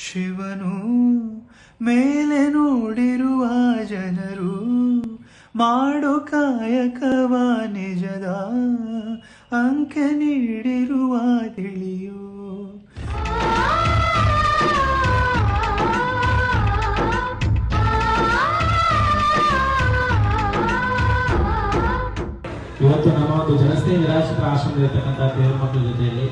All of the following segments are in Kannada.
ಶಿವನು ಮೇಲೆ ನೋಡಿರುವ ಜನರು ಮಾಡು ಕಾಯಕವ ನಿಜದ ಅಂಕೆ ನೀಡಿರುವ ತಿಳಿಯು. ಇವತ್ತು ನಮ್ಮ ಒಂದು ಜನಸ್ನೇಹಿ ನಿರಾಶ್ರಿತ ಆಶ್ರಮದಲ್ಲಿರ್ತಕ್ಕಂಥ ದೇವರ ಮಕ್ಕಳ ಜೊತೆಯಲ್ಲಿ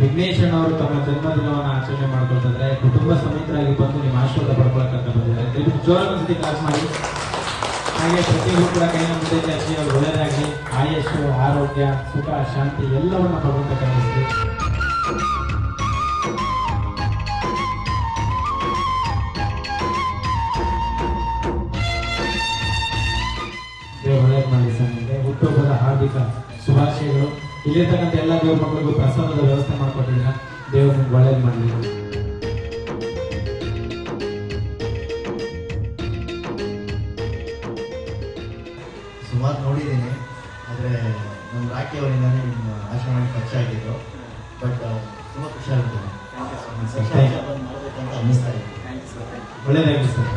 ವಿಘ್ನೇಶ್ವರನವರು ತಮ್ಮ ಜನ್ಮದಿನವನ್ನು ಆಚರಣೆ ಮಾಡ್ಕೊಳ್ತಿದ್ರೆ ಕುಟುಂಬ ಸಮೇತರಾಗಿ ಬಂದು ನಿಮ್ಮ ಆಶೀರ್ವಾದ ಪಡ್ಕೊಳಕ್ಕಂತ ಬಂದಿದ್ದಾರೆ. ದಯವಿಟ್ಟು ಜೋರಾಗಿ ಸತಿ ಕ್ಲಾಸ್ ಮಾಡಿ. ಹಾಗೆ ಪ್ರತಿಯೊಬ್ಬರು ಕೂಡ ಕೈನ ಮುಂದೆ ಜಾಸ್ತಿ ಅವ್ರು ಒಳ್ಳೆಯದಾಗಲಿ ಆಯಸ್ಸು, ಆರೋಗ್ಯ, ಸುಖ, ಶಾಂತಿ ಎಲ್ಲವನ್ನು ಭಗವಂತ ನಿಮಗೆ ಹುಟ್ಟುಹಬ್ಬದ ಹಾರ್ದಿಕ ಶುಭಾಶಯಗಳು. ಇಲ್ಲಿರ್ತಕ್ಕಂಥ ಎಲ್ಲ ದೇವ್ರ ಮಕ್ಕಳಿಗೂ ಪ್ರಸಾದದ ವ್ಯವಸ್ಥೆ ಮಾಡಿಕೊಟ್ಟಿದ್ದೀರಾ. ದೇವ್ರ ಒಳ್ಳೇದು ಮಾಡಲಿ ಸುಮಾರು ನೋಡಿದ್ದೀನಿ ಆದರೆ ನಮ್ಮ ರಾಖಿ ಅವರಿಂದಾನೇ ನಿಮ್ಮ ಆಶ್ರಮಕ್ಕೆ ಖರ್ಚು ಆಗಿದ್ದು ಬಟ್ ತುಂಬ ಖುಷಿಯಾಗುತ್ತೆ ಒಳ್ಳೇದಾಗಲಿ ಸರ್.